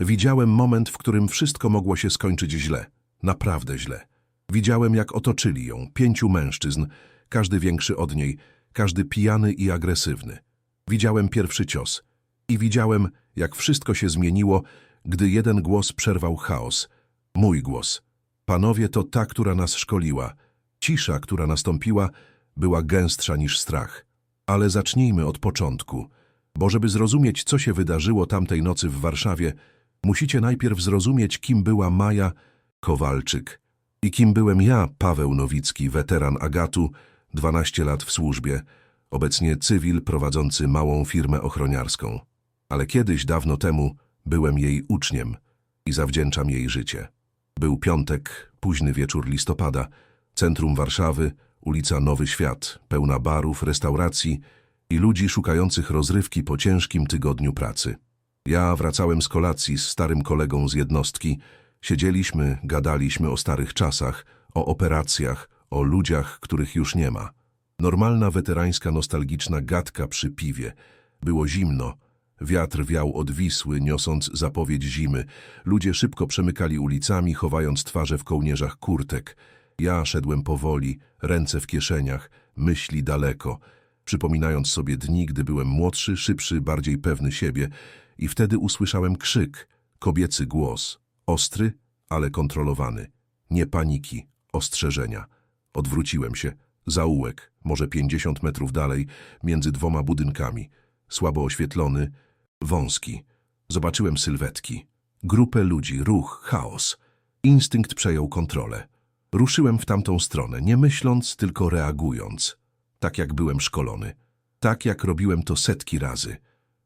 Widziałem moment, w którym wszystko mogło się skończyć źle. Naprawdę źle. Widziałem, jak otoczyli ją pięciu mężczyzn, każdy większy od niej, każdy pijany i agresywny. Widziałem pierwszy cios i widziałem, jak wszystko się zmieniło, gdy jeden głos przerwał chaos. Mój głos. Panowie, to ta, która nas szkoliła. Cisza, która nastąpiła, była gęstsza niż strach. Ale zacznijmy od początku, bo żeby zrozumieć, co się wydarzyło tamtej nocy w Warszawie, musicie najpierw zrozumieć, kim była Maja Kowalczyk i kim byłem ja, Paweł Nowicki, weteran Agatu, 12 lat w służbie, obecnie cywil prowadzący małą firmę ochroniarską. Ale kiedyś, dawno temu, byłem jej uczniem i zawdzięczam jej życie. Był piątek, późny wieczór listopada, centrum Warszawy, ulica Nowy Świat, pełna barów, restauracji i ludzi szukających rozrywki po ciężkim tygodniu pracy. Ja wracałem z kolacji z starym kolegą z jednostki. Siedzieliśmy, gadaliśmy o starych czasach, o operacjach, o ludziach, których już nie ma. Normalna weterańska nostalgiczna gadka przy piwie. Było zimno. Wiatr wiał od Wisły, niosąc zapowiedź zimy. Ludzie szybko przemykali ulicami, chowając twarze w kołnierzach kurtek. Ja szedłem powoli, ręce w kieszeniach, myśli daleko, przypominając sobie dni, gdy byłem młodszy, szybszy, bardziej pewny siebie i wtedy usłyszałem krzyk, kobiecy głos, ostry, ale kontrolowany. Nie paniki, ostrzeżenia. Odwróciłem się. Zaułek, może pięćdziesiąt metrów dalej, między dwoma budynkami. Słabo oświetlony, wąski. Zobaczyłem sylwetki. Grupę ludzi, ruch, chaos. Instynkt przejął kontrolę. Ruszyłem w tamtą stronę, nie myśląc, tylko reagując. Tak jak byłem szkolony. Tak jak robiłem to setki razy.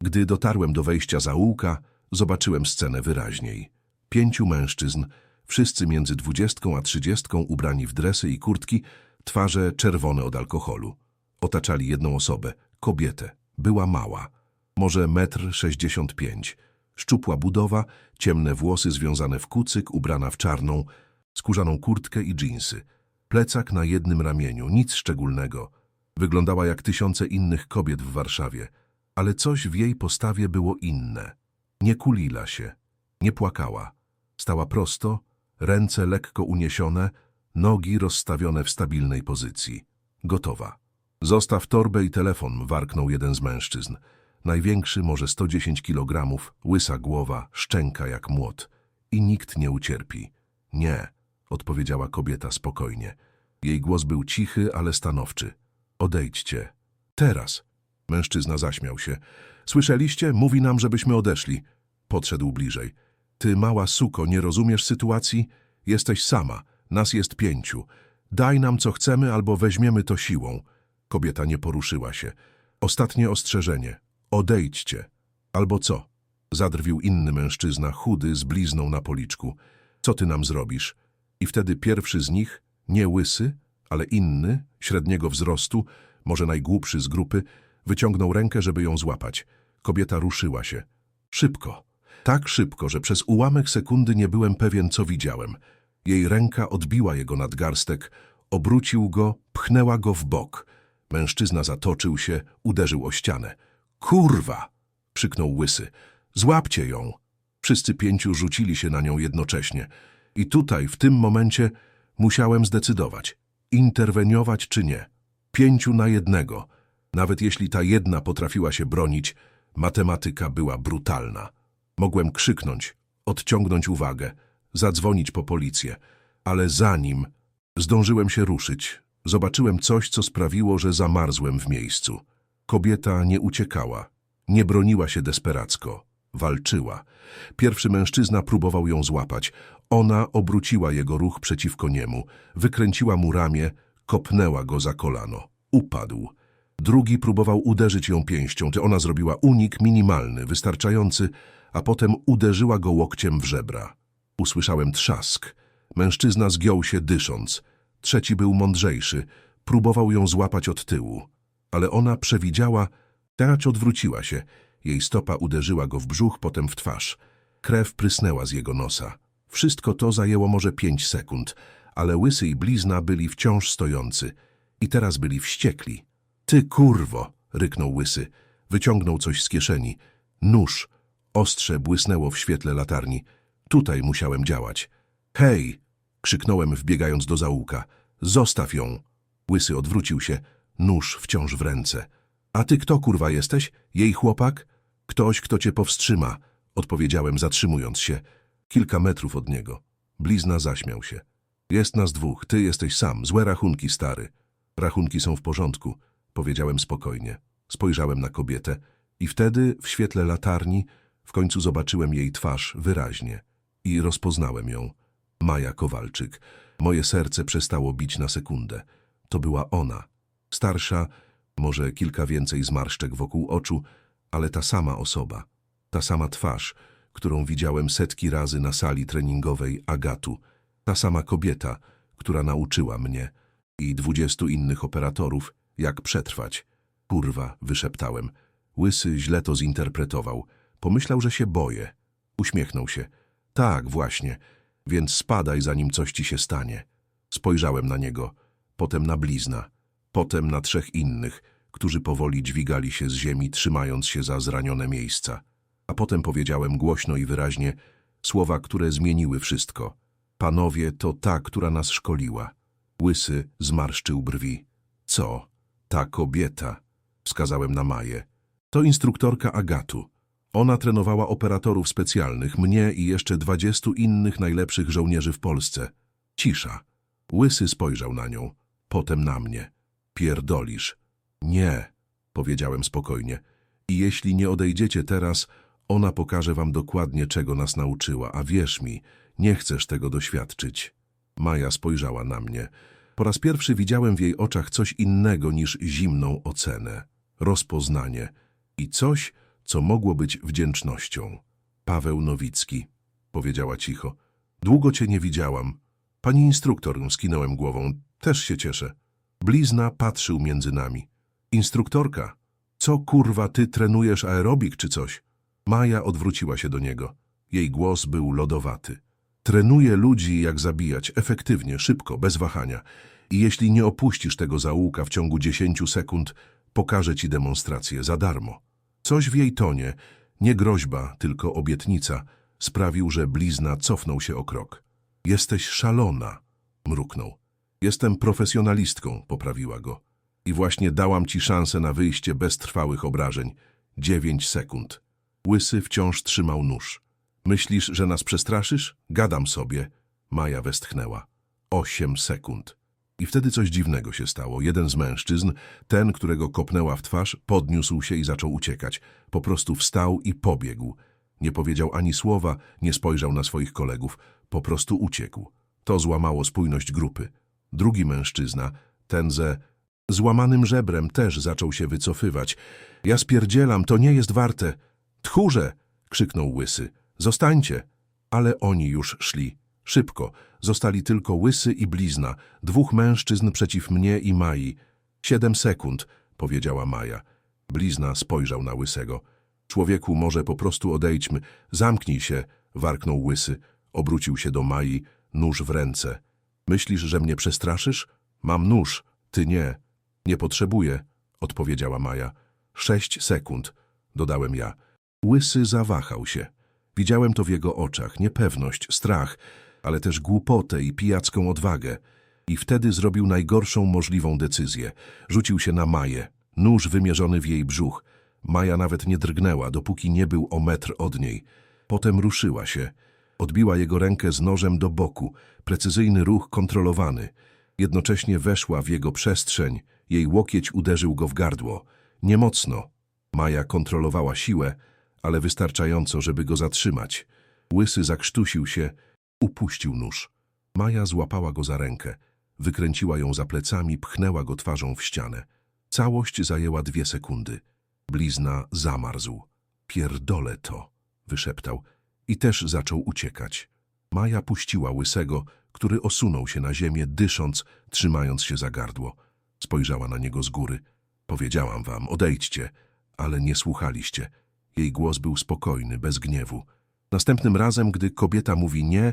Gdy dotarłem do wejścia zaułka, zobaczyłem scenę wyraźniej. Pięciu mężczyzn, wszyscy między dwudziestką a trzydziestką, ubrani w dresy i kurtki, twarze czerwone od alkoholu. Otaczali jedną osobę, kobietę. Była mała, może metr sześćdziesiąt pięć. Szczupła budowa, ciemne włosy związane w kucyk, ubrana w czarną, skórzaną kurtkę i dżinsy. Plecak na jednym ramieniu, nic szczególnego. Wyglądała jak tysiące innych kobiet w Warszawie, ale coś w jej postawie było inne. Nie kulila się, nie płakała. Stała prosto, ręce lekko uniesione, nogi rozstawione w stabilnej pozycji. Gotowa. Zostaw torbę i telefon, warknął jeden z mężczyzn. Największy, może 110 kilogramów, łysa głowa, szczęka jak młot. I nikt nie ucierpi. Nie, odpowiedziała kobieta spokojnie. Jej głos był cichy, ale stanowczy. Odejdźcie. Teraz. Mężczyzna zaśmiał się. Słyszeliście? Mówi nam, żebyśmy odeszli. Podszedł bliżej. Ty, mała suko, nie rozumiesz sytuacji? Jesteś sama. Nas jest pięciu. Daj nam, co chcemy, albo weźmiemy to siłą. Kobieta nie poruszyła się. Ostatnie ostrzeżenie. Odejdźcie. Albo co? Zadrwił inny mężczyzna, chudy, z blizną na policzku. Co ty nam zrobisz? I wtedy pierwszy z nich, nie łysy, ale inny, średniego wzrostu, może najgłupszy z grupy, wyciągnął rękę, żeby ją złapać. Kobieta ruszyła się. Szybko. Tak szybko, że przez ułamek sekundy nie byłem pewien, co widziałem. Jej ręka odbiła jego nadgarstek, obrócił go, pchnęła go w bok. Mężczyzna zatoczył się, uderzył o ścianę. Kurwa! krzyknął łysy. Złapcie ją! Wszyscy pięciu rzucili się na nią jednocześnie. I tutaj, w tym momencie, musiałem zdecydować. Interweniować czy nie. Pięciu na jednego. Nawet jeśli ta jedna potrafiła się bronić, matematyka była brutalna. Mogłem krzyknąć, odciągnąć uwagę, zadzwonić po policję, ale zanim zdążyłem się ruszyć, zobaczyłem coś, co sprawiło, że zamarzłem w miejscu. Kobieta nie uciekała, nie broniła się desperacko, walczyła. Pierwszy mężczyzna próbował ją złapać. Ona obróciła jego ruch przeciwko niemu, wykręciła mu ramię, kopnęła go za kolano. Upadł. Drugi próbował uderzyć ją pięścią, to ona zrobiła unik minimalny, wystarczający, a potem uderzyła go łokciem w żebra. Usłyszałem trzask. Mężczyzna zgiął się dysząc. Trzeci był mądrzejszy. Próbował ją złapać od tyłu. Ale ona przewidziała, teraz odwróciła się. Jej stopa uderzyła go w brzuch, potem w twarz. Krew prysnęła z jego nosa. Wszystko to zajęło może pięć sekund, ale łysy i blizna byli wciąż stojący. I teraz byli wściekli. Ty kurwo, ryknął łysy. Wyciągnął coś z kieszeni. Nóż. Ostrze błysnęło w świetle latarni. Tutaj musiałem działać. Hej! krzyknąłem, wbiegając do zaułka. Zostaw ją! Łysy odwrócił się, nóż wciąż w ręce. A ty kto kurwa jesteś? Jej chłopak? Ktoś, kto cię powstrzyma, odpowiedziałem, zatrzymując się. Kilka metrów od niego. Blizna zaśmiał się. Jest nas dwóch, ty jesteś sam, złe rachunki, stary. Rachunki są w porządku, powiedziałem spokojnie. Spojrzałem na kobietę i wtedy, w świetle latarni, w końcu zobaczyłem jej twarz wyraźnie i rozpoznałem ją. Maja Kowalczyk. Moje serce przestało bić na sekundę. To była ona. Starsza, może kilka więcej zmarszczek wokół oczu, ale ta sama osoba. Ta sama twarz, którą widziałem setki razy na sali treningowej Agatu. Ta sama kobieta, która nauczyła mnie i dwudziestu innych operatorów, jak przetrwać. Kurwa, wyszeptałem. Łysy źle to zinterpretował. Pomyślał, że się boję. Uśmiechnął się. Tak, właśnie. Więc spadaj, zanim coś ci się stanie. Spojrzałem na niego, potem na blizna, potem na trzech innych, którzy powoli dźwigali się z ziemi, trzymając się za zranione miejsca. A potem powiedziałem głośno i wyraźnie słowa, które zmieniły wszystko. Panowie, to ta, która nas szkoliła. Łysy zmarszczył brwi. Co? Ta kobieta. Wskazałem na Maję. To instruktorka Agatu. Ona trenowała operatorów specjalnych, mnie i jeszcze dwadziestu innych najlepszych żołnierzy w Polsce. Cisza. Łysy spojrzał na nią, potem na mnie. Pierdolisz. Nie, powiedziałem spokojnie. I jeśli nie odejdziecie teraz, ona pokaże wam dokładnie, czego nas nauczyła, a wierz mi, nie chcesz tego doświadczyć. Maja spojrzała na mnie. Po raz pierwszy widziałem w jej oczach coś innego niż zimną ocenę, rozpoznanie i coś, co mogło być wdzięcznością. Paweł Nowicki, powiedziała cicho. Długo cię nie widziałam. Pani instruktor, skinąłem głową, też się cieszę. Blizna patrzył między nami. Instruktorka, co kurwa ty trenujesz aerobik czy coś? Maja odwróciła się do niego. Jej głos był lodowaty. Trenuję ludzi jak zabijać, efektywnie, szybko, bez wahania. I jeśli nie opuścisz tego zaułka w ciągu dziesięciu sekund, pokażę ci demonstrację za darmo. Coś w jej tonie, nie groźba, tylko obietnica, sprawił, że blizna cofnął się o krok. Jesteś szalona, mruknął. Jestem profesjonalistką, poprawiła go. I właśnie dałam ci szansę na wyjście bez trwałych obrażeń. Dziewięć sekund. Łysy wciąż trzymał nóż. Myślisz, że nas przestraszysz? Gadam sobie. Maja westchnęła. Osiem sekund. I wtedy coś dziwnego się stało. Jeden z mężczyzn, ten, którego kopnęła w twarz, podniósł się i zaczął uciekać. Po prostu wstał i pobiegł. Nie powiedział ani słowa, nie spojrzał na swoich kolegów. Po prostu uciekł. To złamało spójność grupy. Drugi mężczyzna, ten ze złamanym żebrem, też zaczął się wycofywać. Ja spierdzielam, to nie jest warte. Tchórze! krzyknął łysy. Zostańcie! Ale oni już szli. Szybko. Zostali tylko łysy i blizna. Dwóch mężczyzn przeciw mnie i Mai. Siedem sekund, powiedziała Maja. Blizna spojrzał na łysego. Człowieku, może po prostu odejdźmy. Zamknij się, warknął łysy. Obrócił się do Mai, nóż w ręce. Myślisz, że mnie przestraszysz? Mam nóż, ty nie. Nie potrzebuję, odpowiedziała Maja. Sześć sekund, dodałem ja. Łysy zawahał się. Widziałem to w jego oczach, niepewność, strach, ale też głupotę i pijacką odwagę. I wtedy zrobił najgorszą możliwą decyzję. Rzucił się na Maję, nóż wymierzony w jej brzuch. Maja nawet nie drgnęła, dopóki nie był o metr od niej. Potem ruszyła się. Odbiła jego rękę z nożem do boku, precyzyjny ruch kontrolowany. Jednocześnie weszła w jego przestrzeń, jej łokieć uderzył go w gardło. Niemocno. Maja kontrolowała siłę, ale wystarczająco, żeby go zatrzymać. Łysy zakrztusił się, upuścił nóż. Maja złapała go za rękę, wykręciła ją za plecami, pchnęła go twarzą w ścianę. Całość zajęła dwie sekundy. Blizna zamarzł. Pierdolę to, wyszeptał i też zaczął uciekać. Maja puściła łysego, który osunął się na ziemię, dysząc, trzymając się za gardło. Spojrzała na niego z góry. Powiedziałam wam, odejdźcie, ale nie słuchaliście. Jej głos był spokojny, bez gniewu. Następnym razem, gdy kobieta mówi nie,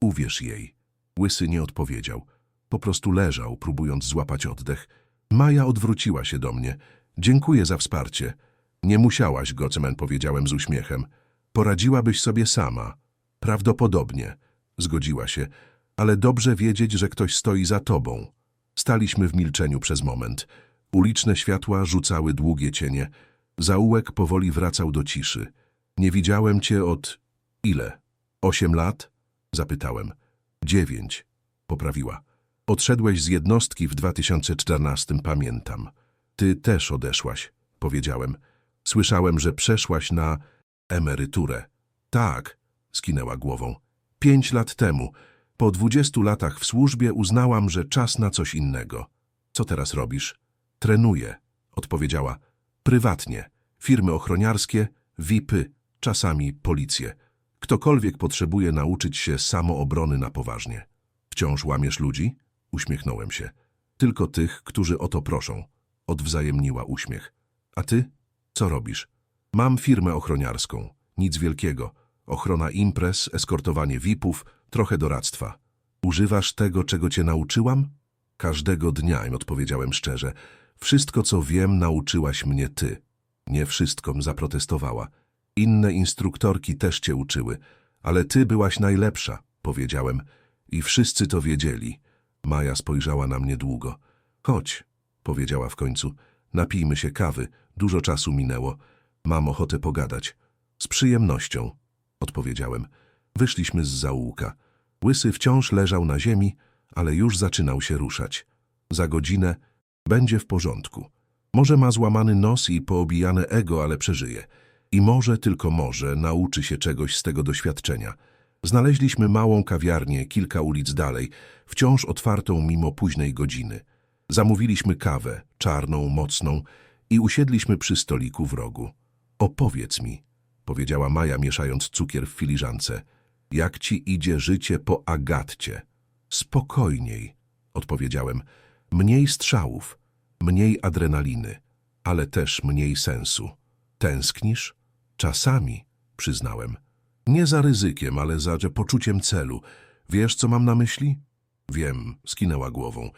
uwierz jej. Łysy nie odpowiedział. Po prostu leżał, próbując złapać oddech. Maja odwróciła się do mnie. Dziękuję za wsparcie. Nie musiałaś, Gocemen, powiedziałem z uśmiechem. Poradziłabyś sobie sama. Prawdopodobnie, zgodziła się, ale dobrze wiedzieć, że ktoś stoi za tobą. Staliśmy w milczeniu przez moment. Uliczne światła rzucały długie cienie. Zaułek powoli wracał do ciszy. Nie widziałem cię od... ile? Osiem lat? Zapytałem. Dziewięć, poprawiła. Odszedłeś z jednostki w 2014, pamiętam. Ty też odeszłaś, powiedziałem. Słyszałem, że przeszłaś na emeryturę. Tak, skinęła głową. Pięć lat temu. Po dwudziestu latach w służbie uznałam, że czas na coś innego. Co teraz robisz? Trenuję, odpowiedziała. Prywatnie. Firmy ochroniarskie, VIPy, czasami policję. Ktokolwiek potrzebuje nauczyć się samoobrony na poważnie. Wciąż łamiesz ludzi? Uśmiechnąłem się. Tylko tych, którzy o to proszą. Odwzajemniła uśmiech. A ty? Co robisz? Mam firmę ochroniarską. Nic wielkiego. Ochrona imprez, eskortowanie VIP-ów, trochę doradztwa. Używasz tego, czego cię nauczyłam? Każdego dnia, im odpowiedziałem szczerze. Wszystko, co wiem, nauczyłaś mnie ty. Nie wszystko, zaprotestowała. Inne instruktorki też cię uczyły, ale ty byłaś najlepsza, powiedziałem. I wszyscy to wiedzieli. Maja spojrzała na mnie długo. Chodź, powiedziała w końcu. Napijmy się kawy. Dużo czasu minęło. Mam ochotę pogadać. Z przyjemnością, odpowiedziałem. Wyszliśmy z zaułka. Łysy wciąż leżał na ziemi, ale już zaczynał się ruszać. Za godzinę będzie w porządku. Może ma złamany nos i poobijane ego, ale przeżyje. I może, tylko może, nauczy się czegoś z tego doświadczenia. Znaleźliśmy małą kawiarnię kilka ulic dalej, wciąż otwartą mimo późnej godziny. Zamówiliśmy kawę, czarną, mocną i usiedliśmy przy stoliku w rogu. Opowiedz mi, powiedziała Maja, mieszając cukier w filiżance. Jak ci idzie życie po Agatcie? Spokojniej, odpowiedziałem. Mniej strzałów, mniej adrenaliny, ale też mniej sensu. Tęsknisz? Czasami, przyznałem. Nie za ryzykiem, ale za poczuciem celu. Wiesz, co mam na myśli? Wiem, skinęła głową.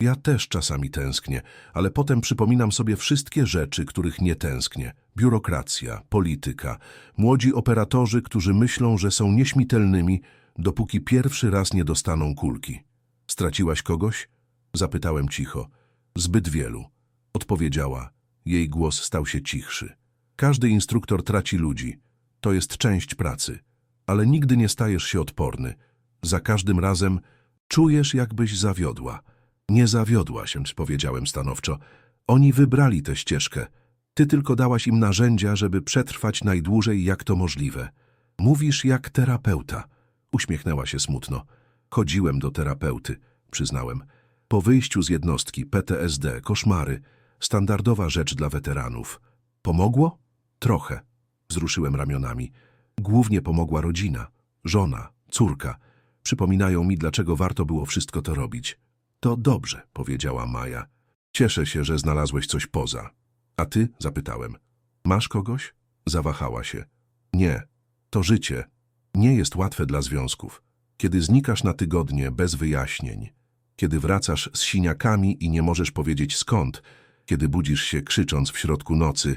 Ja też czasami tęsknię, ale potem przypominam sobie wszystkie rzeczy, których nie tęsknię. Biurokracja, polityka, młodzi operatorzy, którzy myślą, że są nieśmitelnymi, dopóki pierwszy raz nie dostaną kulki. Straciłaś kogoś? Zapytałem cicho. Zbyt wielu. Odpowiedziała. Jej głos stał się cichszy. Każdy instruktor traci ludzi. To jest część pracy. Ale nigdy nie stajesz się odporny. Za każdym razem czujesz, jakbyś zawiodła. Nie zawiodła się, powiedziałem stanowczo. Oni wybrali tę ścieżkę. Ty tylko dałaś im narzędzia, żeby przetrwać najdłużej, jak to możliwe. Mówisz jak terapeuta. Uśmiechnęła się smutno. Chodziłem do terapeuty, przyznałem. Po wyjściu z jednostki PTSD, koszmary, standardowa rzecz dla weteranów. Pomogło? Trochę. Wzruszyłem ramionami. Głównie pomogła rodzina, żona, córka. Przypominają mi, dlaczego warto było wszystko to robić. To dobrze, powiedziała Maja. Cieszę się, że znalazłeś coś poza. A ty? zapytałem. Masz kogoś? Zawahała się. Nie. To życie. Nie jest łatwe dla związków. Kiedy znikasz na tygodnie bez wyjaśnień, kiedy wracasz z siniakami i nie możesz powiedzieć skąd, kiedy budzisz się krzycząc w środku nocy,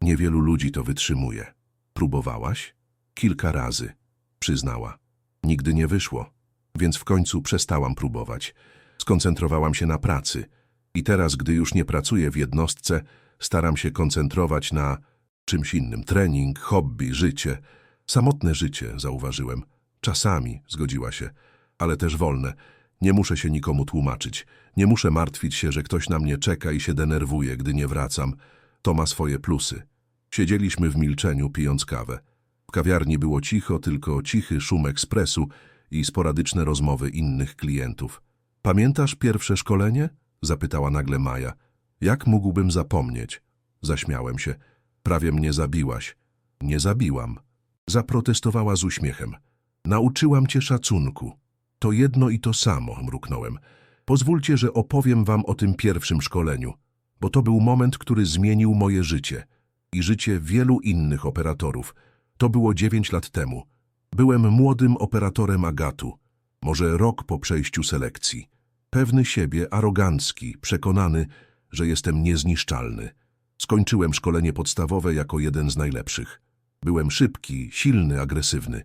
niewielu ludzi to wytrzymuje. Próbowałaś? Kilka razy, przyznała. Nigdy nie wyszło, więc w końcu przestałam próbować. Skoncentrowałam się na pracy i teraz, gdy już nie pracuję w jednostce, staram się koncentrować na czymś innym. Trening, hobby, życie. Samotne życie, zauważyłem. Czasami, zgodziła się, ale też wolne. Nie muszę się nikomu tłumaczyć. Nie muszę martwić się, że ktoś na mnie czeka i się denerwuje, gdy nie wracam. To ma swoje plusy. Siedzieliśmy w milczeniu, pijąc kawę. W kawiarni było cicho, tylko cichy szum ekspresu i sporadyczne rozmowy innych klientów. Pamiętasz pierwsze szkolenie? Zapytała nagle Maja. Jak mógłbym zapomnieć? Zaśmiałem się. Prawie mnie zabiłaś. Nie zabiłam. Zaprotestowała z uśmiechem. Nauczyłam cię szacunku. To jedno i to samo, mruknąłem. Pozwólcie, że opowiem wam o tym pierwszym szkoleniu, bo to był moment, który zmienił moje życie i życie wielu innych operatorów. To było dziewięć lat temu. Byłem młodym operatorem Agatu, może rok po przejściu selekcji. Pewny siebie, arogancki, przekonany, że jestem niezniszczalny. Skończyłem szkolenie podstawowe jako jeden z najlepszych. Byłem szybki, silny, agresywny.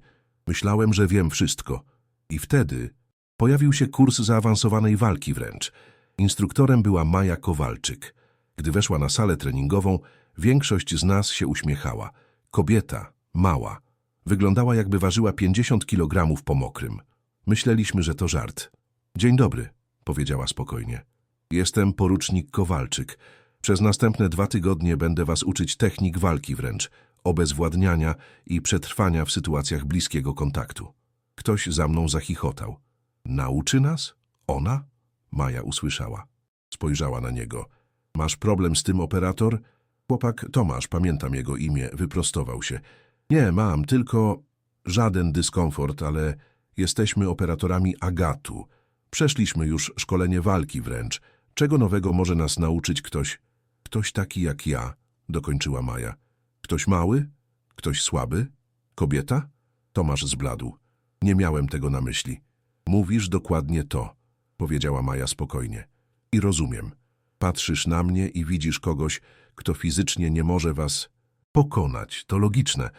Myślałem, że wiem wszystko. I wtedy pojawił się kurs zaawansowanej walki wręcz. Instruktorem była Maja Kowalczyk. Gdy weszła na salę treningową, większość z nas się uśmiechała. Kobieta, mała. Wyglądała jakby ważyła 50 kilogramów po mokrym. Myśleliśmy, że to żart. Dzień dobry, powiedziała spokojnie. Jestem porucznik Kowalczyk. Przez następne dwa tygodnie będę was uczyć technik walki wręcz, obezwładniania i przetrwania w sytuacjach bliskiego kontaktu. Ktoś za mną zachichotał. Nauczy nas? Ona? Maja usłyszała. Spojrzała na niego. Masz problem z tym, operator? Chłopak Tomasz, pamiętam jego imię, wyprostował się. Nie, mam, tylko żaden dyskomfort, ale jesteśmy operatorami Agatu. Przeszliśmy już szkolenie walki wręcz. Czego nowego może nas nauczyć ktoś? Ktoś taki jak ja, dokończyła Maja. Ktoś mały? Ktoś słaby? Kobieta? Tomasz zbladł. Nie miałem tego na myśli. Mówisz dokładnie to, powiedziała Maja spokojnie. I rozumiem. Patrzysz na mnie i widzisz kogoś, kto fizycznie nie może was pokonać. To logiczne.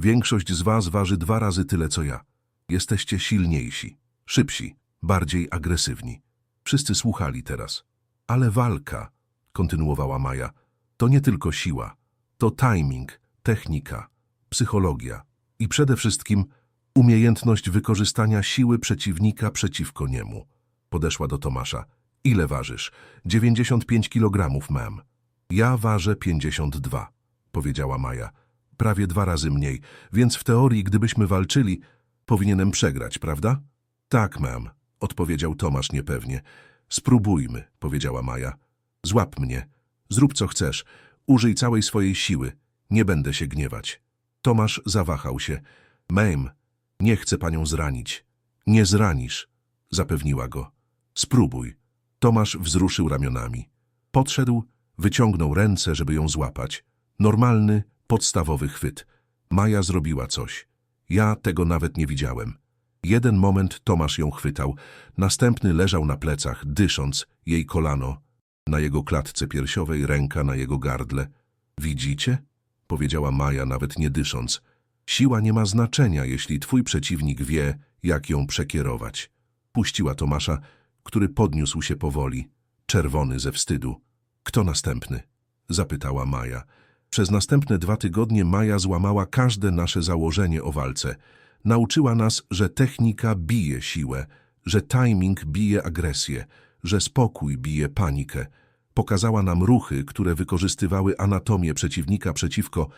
Większość z was waży dwa razy tyle co ja. Jesteście silniejsi, szybsi, bardziej agresywni. Wszyscy słuchali teraz. Ale walka, kontynuowała Maja, to nie tylko siła. To timing, technika, psychologia i przede wszystkim umiejętność wykorzystania siły przeciwnika przeciwko niemu. Podeszła do Tomasza. Ile ważysz? 95 kilogramów mam. Ja ważę 52, powiedziała Maja. Prawie dwa razy mniej, więc w teorii, gdybyśmy walczyli, powinienem przegrać, prawda? Tak, mam, odpowiedział Tomasz niepewnie. Spróbujmy, powiedziała Maja. Złap mnie. Zrób co chcesz. Użyj całej swojej siły. Nie będę się gniewać. Tomasz zawahał się. Mem, nie chcę panią zranić. Nie zranisz, zapewniła go. Spróbuj. Tomasz wzruszył ramionami. Podszedł, wyciągnął ręce, żeby ją złapać. Normalny, podstawowy chwyt. Maja zrobiła coś. Ja tego nawet nie widziałem. Jeden moment Tomasz ją chwytał, następny leżał na plecach, dysząc, jej kolano, na jego klatce piersiowej, ręka na jego gardle. Widzicie? Powiedziała Maja, nawet nie dysząc. Siła nie ma znaczenia, jeśli twój przeciwnik wie, jak ją przekierować. Puściła Tomasza, który podniósł się powoli, czerwony ze wstydu. Kto następny? Zapytała Maja. Przez następne dwa tygodnie Maja złamała każde nasze założenie o walce. Nauczyła nas, że technika bije siłę, że timing bije agresję, że spokój bije panikę. Pokazała nam ruchy, które wykorzystywały anatomię przeciwnika przeciwko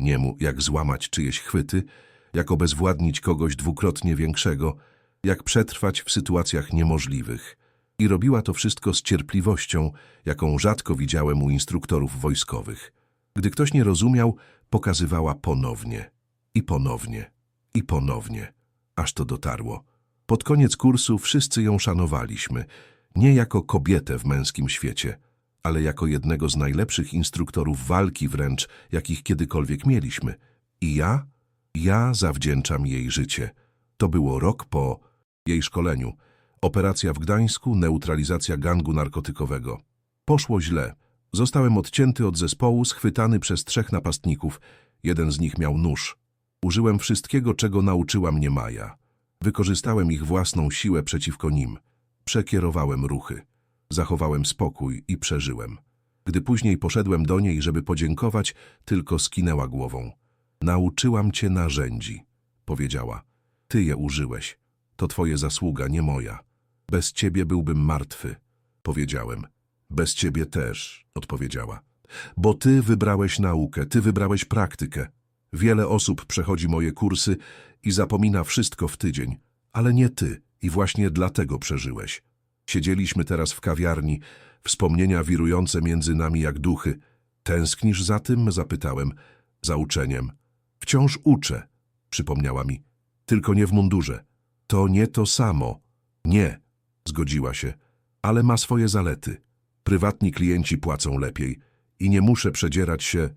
niemu, jak złamać czyjeś chwyty, jak obezwładnić kogoś dwukrotnie większego, jak przetrwać w sytuacjach niemożliwych. I robiła to wszystko z cierpliwością, jaką rzadko widziałem u instruktorów wojskowych. Gdy ktoś nie rozumiał, pokazywała ponownie i ponownie i ponownie, aż to dotarło. Pod koniec kursu wszyscy ją szanowaliśmy, nie jako kobietę w męskim świecie, ale jako jednego z najlepszych instruktorów walki wręcz, jakich kiedykolwiek mieliśmy. I ja? Ja zawdzięczam jej życie. To było rok po jej szkoleniu. Operacja w Gdańsku, neutralizacja gangu narkotykowego. Poszło źle. Zostałem odcięty od zespołu, schwytany przez trzech napastników. Jeden z nich miał nóż. Użyłem wszystkiego, czego nauczyła mnie Maja. Wykorzystałem ich własną siłę przeciwko nim. Przekierowałem ruchy. Zachowałem spokój i przeżyłem. Gdy później poszedłem do niej, żeby podziękować, tylko skinęła głową. Nauczyłam cię narzędzi, powiedziała. Ty je użyłeś. To twoje zasługa, nie moja. Bez ciebie byłbym martwy, powiedziałem. Bez ciebie też, odpowiedziała. Bo ty wybrałeś naukę, ty wybrałeś praktykę. Wiele osób przechodzi moje kursy i zapomina wszystko w tydzień, ale nie ty i właśnie dlatego przeżyłeś. Siedzieliśmy teraz w kawiarni, wspomnienia wirujące między nami jak duchy. Tęsknisz za tym? Zapytałem. Za uczeniem. Wciąż uczę, przypomniała mi. Tylko nie w mundurze. To nie to samo. Nie, zgodziła się, ale ma swoje zalety. Prywatni klienci płacą lepiej i nie muszę przedzierać się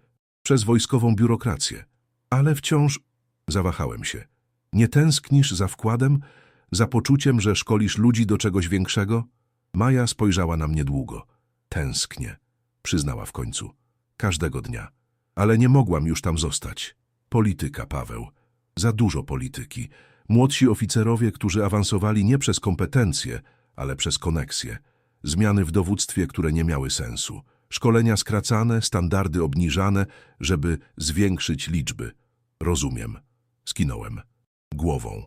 przez wojskową biurokrację. Ale wciąż zawahałem się. Nie tęsknisz za wkładem, za poczuciem, że szkolisz ludzi do czegoś większego? Maja spojrzała na mnie długo. Tęsknię, przyznała w końcu. Każdego dnia. Ale nie mogłam już tam zostać. Polityka, Paweł. Za dużo polityki. Młodsi oficerowie, którzy awansowali nie przez kompetencje, ale przez koneksje. Zmiany w dowództwie, które nie miały sensu. Szkolenia skracane, standardy obniżane, żeby zwiększyć liczby. Rozumiem. Skinąłem. Głową.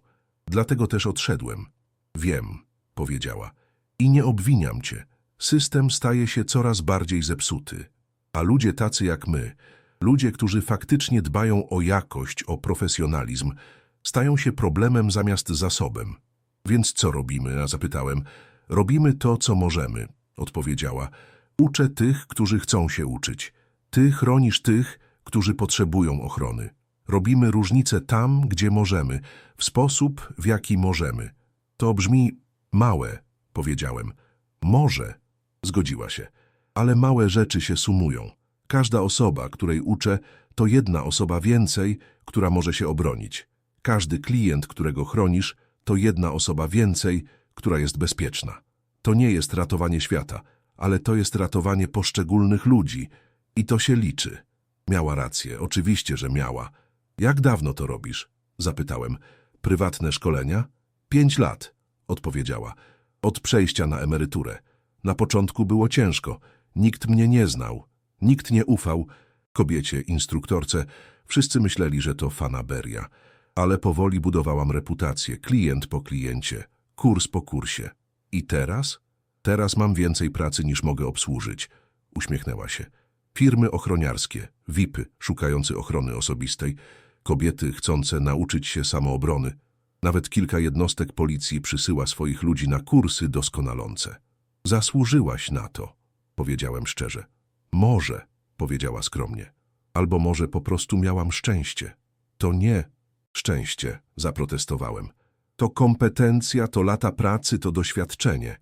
Dlatego też odszedłem. Wiem, powiedziała. I nie obwiniam cię. System staje się coraz bardziej zepsuty. A ludzie tacy jak my, ludzie, którzy faktycznie dbają o jakość, o profesjonalizm, stają się problemem zamiast zasobem. Więc co robimy? A zapytałem. Robimy to, co możemy, odpowiedziała. Uczę tych, którzy chcą się uczyć. Ty chronisz tych, którzy potrzebują ochrony. Robimy różnicę tam, gdzie możemy, w sposób, w jaki możemy. To brzmi małe, powiedziałem. Może, zgodziła się, ale małe rzeczy się sumują. Każda osoba, której uczę, to jedna osoba więcej, która może się obronić. Każdy klient, którego chronisz, to jedna osoba więcej, która jest bezpieczna. To nie jest ratowanie świata, ale to jest ratowanie poszczególnych ludzi i to się liczy. Miała rację, oczywiście, że miała. Jak dawno to robisz? Zapytałem. Prywatne szkolenia? Pięć lat, odpowiedziała. Od przejścia na emeryturę. Na początku było ciężko. Nikt mnie nie znał. Nikt nie ufał. Kobiecie, instruktorce. Wszyscy myśleli, że to fanaberia. Ale powoli budowałam reputację, klient po kliencie, kurs po kursie. I teraz? Teraz mam więcej pracy niż mogę obsłużyć. Uśmiechnęła się. Firmy ochroniarskie, VIPy szukający ochrony osobistej, kobiety chcące nauczyć się samoobrony. Nawet kilka jednostek policji przysyła swoich ludzi na kursy doskonalące. Zasłużyłaś na to, powiedziałem szczerze. Może, powiedziała skromnie. Albo może po prostu miałam szczęście. To nie szczęście, zaprotestowałem. To kompetencja, to lata pracy, to doświadczenie.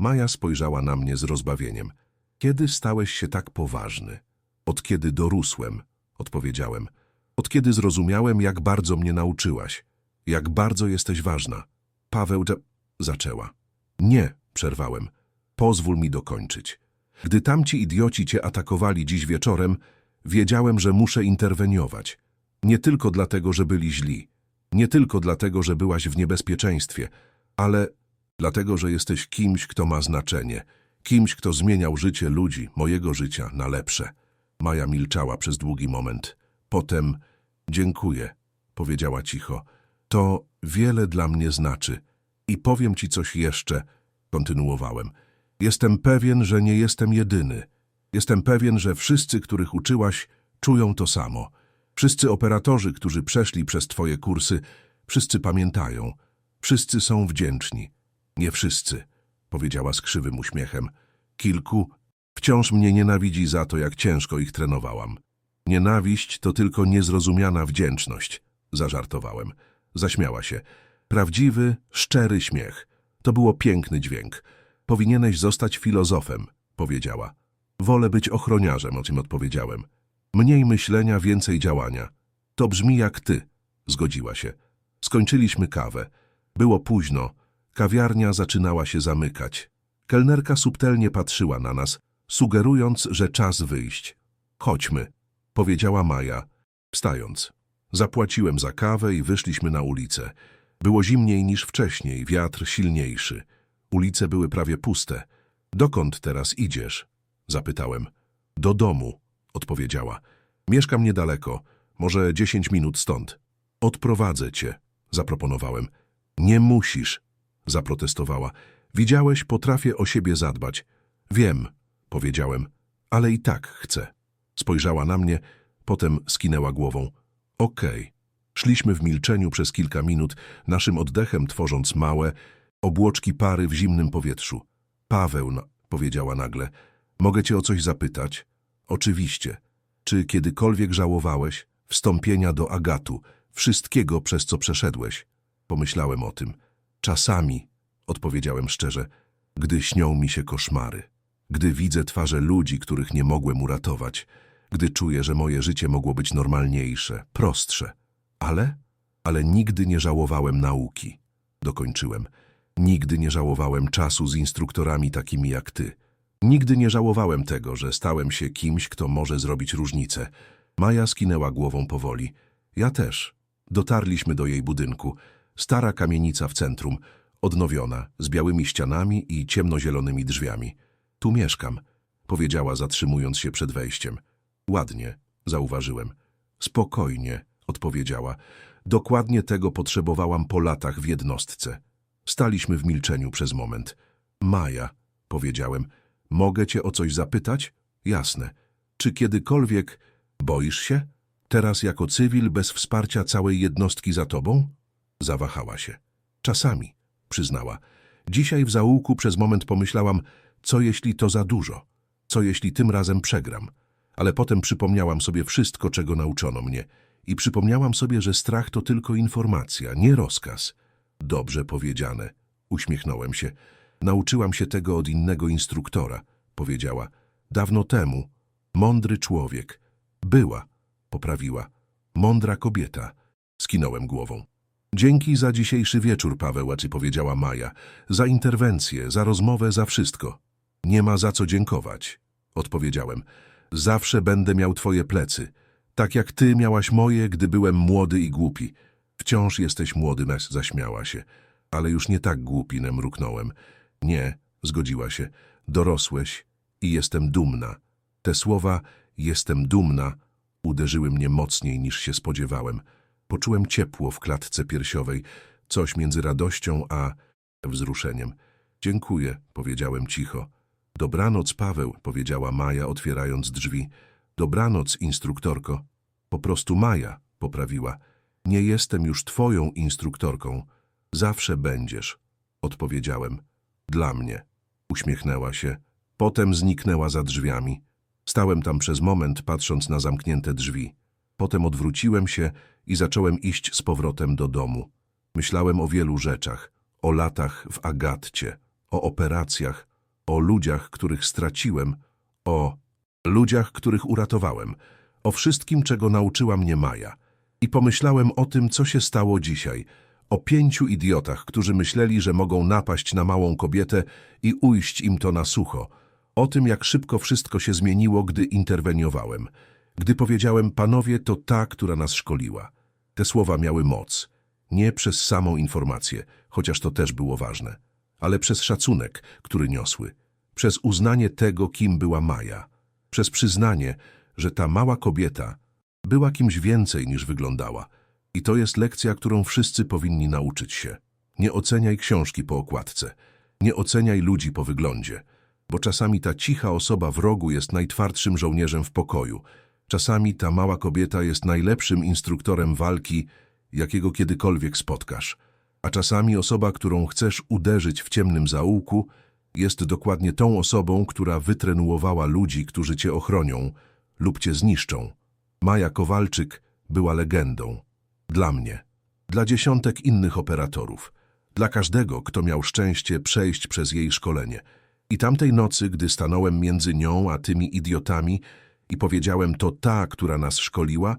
Maja spojrzała na mnie z rozbawieniem. Kiedy stałeś się tak poważny? Od kiedy dorósłem, odpowiedziałem. Od kiedy zrozumiałem, jak bardzo mnie nauczyłaś. Jak bardzo jesteś ważna. Paweł de... zaczęła. Nie, przerwałem. Pozwól mi dokończyć. Gdy tamci idioci cię atakowali dziś wieczorem, wiedziałem, że muszę interweniować. Nie tylko dlatego, że byli źli. Nie tylko dlatego, że byłaś w niebezpieczeństwie, ale dlatego, że jesteś kimś, kto ma znaczenie. Kimś, kto zmieniał życie ludzi, mojego życia, na lepsze. Maja milczała przez długi moment. Potem, dziękuję, powiedziała cicho. To wiele dla mnie znaczy. I powiem ci coś jeszcze, kontynuowałem. Jestem pewien, że nie jestem jedyny. Jestem pewien, że wszyscy, których uczyłaś, czują to samo. Wszyscy operatorzy, którzy przeszli przez twoje kursy, wszyscy pamiętają. Wszyscy są wdzięczni. Nie wszyscy, powiedziała z krzywym uśmiechem. Kilku wciąż mnie nienawidzi za to, jak ciężko ich trenowałam. Nienawiść to tylko niezrozumiana wdzięczność, zażartowałem. Zaśmiała się. Prawdziwy, szczery śmiech. To było piękny dźwięk. Powinieneś zostać filozofem, powiedziała. Wolę być ochroniarzem, o czym odpowiedziałem. Mniej myślenia, więcej działania. To brzmi jak ty, zgodziła się. Skończyliśmy kawę. Było późno. Kawiarnia zaczynała się zamykać. Kelnerka subtelnie patrzyła na nas, sugerując, że czas wyjść. Chodźmy, powiedziała Maja, wstając. Zapłaciłem za kawę i wyszliśmy na ulicę. Było zimniej niż wcześniej, wiatr silniejszy. Ulice były prawie puste. Dokąd teraz idziesz? Zapytałem. Do domu, odpowiedziała. Mieszkam niedaleko, może dziesięć minut stąd. Odprowadzę cię, zaproponowałem. Nie musisz, zaprotestowała. Widziałeś, potrafię o siebie zadbać. Wiem, powiedziałem, ale i tak chcę. Spojrzała na mnie, potem skinęła głową. Okej. Szliśmy w milczeniu przez kilka minut, naszym oddechem tworząc małe, obłoczki pary w zimnym powietrzu. Paweł, powiedziała nagle, mogę cię o coś zapytać? Oczywiście. Czy kiedykolwiek żałowałeś wstąpienia do Agatu, wszystkiego, przez co przeszedłeś? Pomyślałem o tym. Czasami, odpowiedziałem szczerze, gdy śnią mi się koszmary, gdy widzę twarze ludzi, których nie mogłem uratować, gdy czuję, że moje życie mogło być normalniejsze, prostsze. Ale, ale nigdy nie żałowałem nauki. Dokończyłem. Nigdy nie żałowałem czasu z instruktorami takimi jak ty. Nigdy nie żałowałem tego, że stałem się kimś, kto może zrobić różnicę. Maja skinęła głową powoli. Ja też. Dotarliśmy do jej budynku. Stara kamienica w centrum, odnowiona, z białymi ścianami i ciemnozielonymi drzwiami. Tu mieszkam, powiedziała zatrzymując się przed wejściem. Ładnie, zauważyłem. Spokojnie, odpowiedziała. Dokładnie tego potrzebowałam po latach w jednostce. Staliśmy w milczeniu przez moment. Maja, powiedziałem, mogę cię o coś zapytać? Jasne. Czy kiedykolwiek boisz się? Teraz jako cywil bez wsparcia całej jednostki za tobą? Zawahała się. Czasami, przyznała. Dzisiaj w zaułku przez moment pomyślałam, co jeśli to za dużo? Co jeśli tym razem przegram? Ale potem przypomniałam sobie wszystko, czego nauczono mnie. I przypomniałam sobie, że strach to tylko informacja, nie rozkaz. Dobrze powiedziane. Uśmiechnąłem się. Nauczyłam się tego od innego instruktora, powiedziała. Dawno temu. Mądry człowiek. Była, poprawiła. Mądra kobieta. Skinąłem głową. Dzięki za dzisiejszy wieczór, Paweł, czy powiedziała Maja. Za interwencję, za rozmowę, za wszystko. Nie ma za co dziękować, odpowiedziałem. Zawsze będę miał twoje plecy. Tak jak ty miałaś moje, gdy byłem młody i głupi. Wciąż jesteś młody, Nes, zaśmiała się. Ale już nie tak głupi, nem mruknąłem. Nie, zgodziła się. Dorosłeś i jestem dumna. Te słowa, jestem dumna, uderzyły mnie mocniej niż się spodziewałem. Poczułem ciepło w klatce piersiowej, coś między radością a wzruszeniem. Dziękuję, powiedziałem cicho. Dobranoc, Paweł, powiedziała Maja, otwierając drzwi. Dobranoc, instruktorko. Po prostu Maja, poprawiła. Nie jestem już twoją instruktorką. Zawsze będziesz, odpowiedziałem. Dla mnie. Uśmiechnęła się. Potem zniknęła za drzwiami. Stałem tam przez moment, patrząc na zamknięte drzwi. Potem odwróciłem się i zacząłem iść z powrotem do domu. Myślałem o wielu rzeczach. O latach w Agatcie, o operacjach, o ludziach, których straciłem, o ludziach, których uratowałem, o wszystkim, czego nauczyła mnie Maja. I pomyślałem o tym, co się stało dzisiaj, o pięciu idiotach, którzy myśleli, że mogą napaść na małą kobietę i ujść im to na sucho, o tym, jak szybko wszystko się zmieniło, gdy interweniowałem, gdy powiedziałem, panowie, to ta, która nas szkoliła. Te słowa miały moc, nie przez samą informację, chociaż to też było ważne, ale przez szacunek, który niosły, przez uznanie tego, kim była Maja, przez przyznanie, że ta mała kobieta była kimś więcej niż wyglądała. I to jest lekcja, którą wszyscy powinni nauczyć się. Nie oceniaj książki po okładce, nie oceniaj ludzi po wyglądzie, bo czasami ta cicha osoba w rogu jest najtwardszym żołnierzem w pokoju, czasami ta mała kobieta jest najlepszym instruktorem walki, jakiego kiedykolwiek spotkasz, a czasami osoba, którą chcesz uderzyć w ciemnym zaułku, jest dokładnie tą osobą, która wytrenuowała ludzi, którzy cię ochronią lub cię zniszczą. Maja Kowalczyk była legendą. Dla mnie, dla dziesiątek innych operatorów, dla każdego, kto miał szczęście przejść przez jej szkolenie. I tamtej nocy, gdy stanąłem między nią a tymi idiotami i powiedziałem to ta, która nas szkoliła,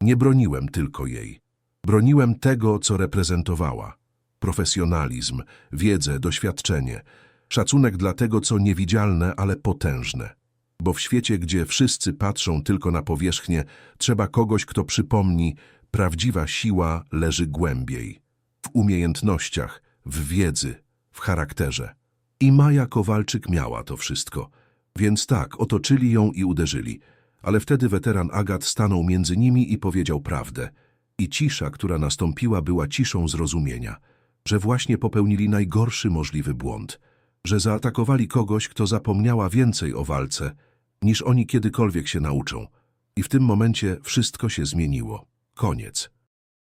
nie broniłem tylko jej. Broniłem tego, co reprezentowała. Profesjonalizm, wiedzę, doświadczenie, szacunek dla tego, co niewidzialne, ale potężne. Bo w świecie, gdzie wszyscy patrzą tylko na powierzchnię, trzeba kogoś, kto przypomni, prawdziwa siła leży głębiej. W umiejętnościach, w wiedzy, w charakterze. I Maja Kowalczyk miała to wszystko. Więc tak, otoczyli ją i uderzyli. Ale wtedy weteran Agat stanął między nimi i powiedział prawdę. I cisza, która nastąpiła, była ciszą zrozumienia. Że właśnie popełnili najgorszy możliwy błąd. Że zaatakowali kogoś, kto zapomniała więcej o walce, niż oni kiedykolwiek się nauczą. I w tym momencie wszystko się zmieniło. Koniec.